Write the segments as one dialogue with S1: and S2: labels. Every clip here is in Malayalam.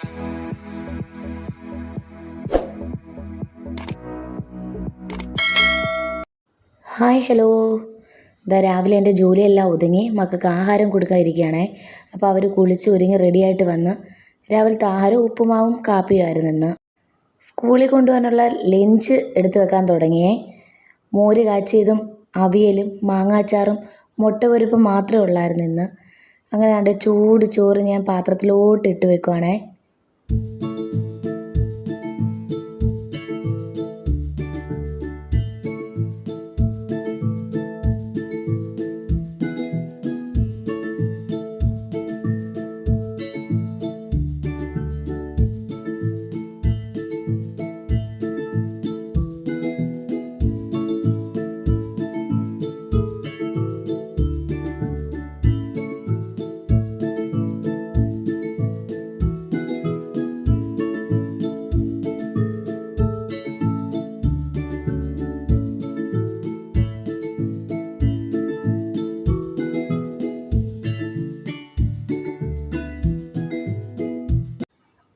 S1: Hi hello. ഇതാ രാവിലെ എന്റെ ജോലിയെല്ലാം ഒതുങ്ങി. മക്കൾക്ക് ആഹാരം കൊടുക്കാതിരിക്കുകയാണേ അപ്പോൾ അവർ കുളിച്ച് ഒരുങ്ങി റെഡിയായിട്ട് വന്ന് രാവിലത്തെ ആഹാരം ഉപ്പുമാവും കാപ്പിയുമായിരുന്നു ഇന്ന്. സ്കൂളിൽ കൊണ്ടുപോകാനുള്ള ലഞ്ച് എടുത്തു വെക്കാൻ തുടങ്ങിയേ. മോര് കാച്ചിയതും അവിയലും മാങ്ങാച്ചാറും മുട്ട പൊരിപ്പും മാത്രമേ ഉള്ളായിരുന്നു ഇന്ന്. അങ്ങനെ അതിന്റെ ചൂട് ചോറ് ഞാൻ പാത്രത്തിലോട്ട് ഇട്ട് വെക്കുവാണേ.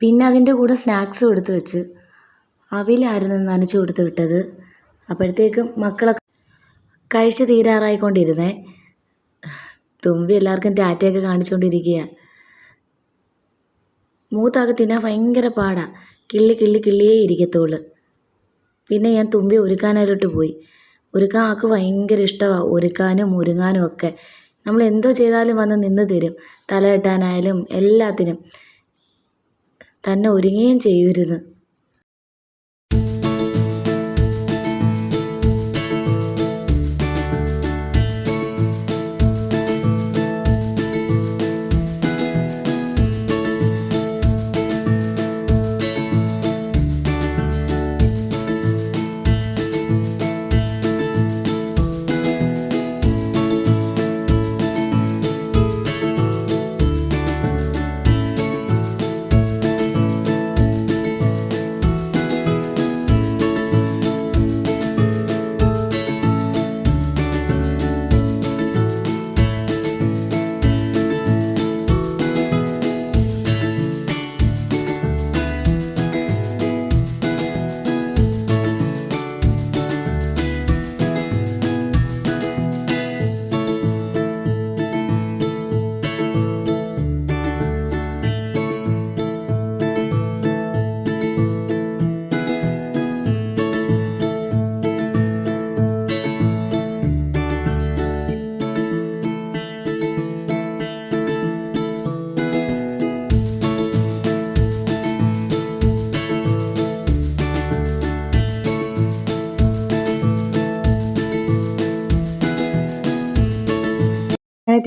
S1: പിന്നെ അതിന്റെ കൂടെ സ്നാക്സും എടുത്ത് വെച്ച്. അവിലായിരുന്നു നനച്ച് കൊടുത്ത് വിട്ടത്. അപ്പോഴത്തേക്കും മക്കളൊക്കെ കഴിച്ച് തീരാറായിക്കൊണ്ടിരുന്നേ. തുമ്പി എല്ലാവർക്കും ടാറ്റയൊക്കെ കാണിച്ചുകൊണ്ടിരിക്കുക മൂത്താകെ തിന്നാൻ ഭയങ്കര പാടാണ് കിള്ളി കിള്ളി കിള്ളിയേ ഇരിക്കത്തുള്ളു. പിന്നെ ഞാൻ തുമ്പി ഒരുക്കാനായിട്ട് പോയി. ഒരുക്കാൻ ആൾക്ക് ഭയങ്കര ഇഷ്ടമാണ് ഒരുക്കാനും ഒരുങ്ങാനും ഒക്കെ. നമ്മൾ എന്തോ ചെയ്താലും വന്ന് നിന്ന് തരും. തല കെട്ടാനായാലും എല്ലാത്തിനും. തന്നെ ഒരുങ്ങുകയും ചെയ്യുമായിരുന്നു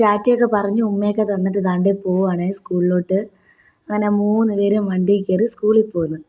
S1: ടാറ്റയൊക്കെ പറഞ്ഞ് ഉമ്മയൊക്കെ തന്നിട്ട് ദാണ്ടേ പോവാണ് സ്കൂളിലോട്ട്. അങ്ങനെ മൂന്ന് പേരും വണ്ടിയിൽ കയറി സ്കൂളിൽ പോന്നു.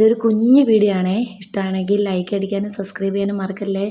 S1: ഇതൊരു കുഞ്ഞു വീഡിയോ ആണേ. ഇഷ്ടമാണെങ്കിൽ ലൈക്ക് അടിക്കാനും സബ്സ്ക്രൈബ് ചെയ്യാനും മറക്കല്ലേ?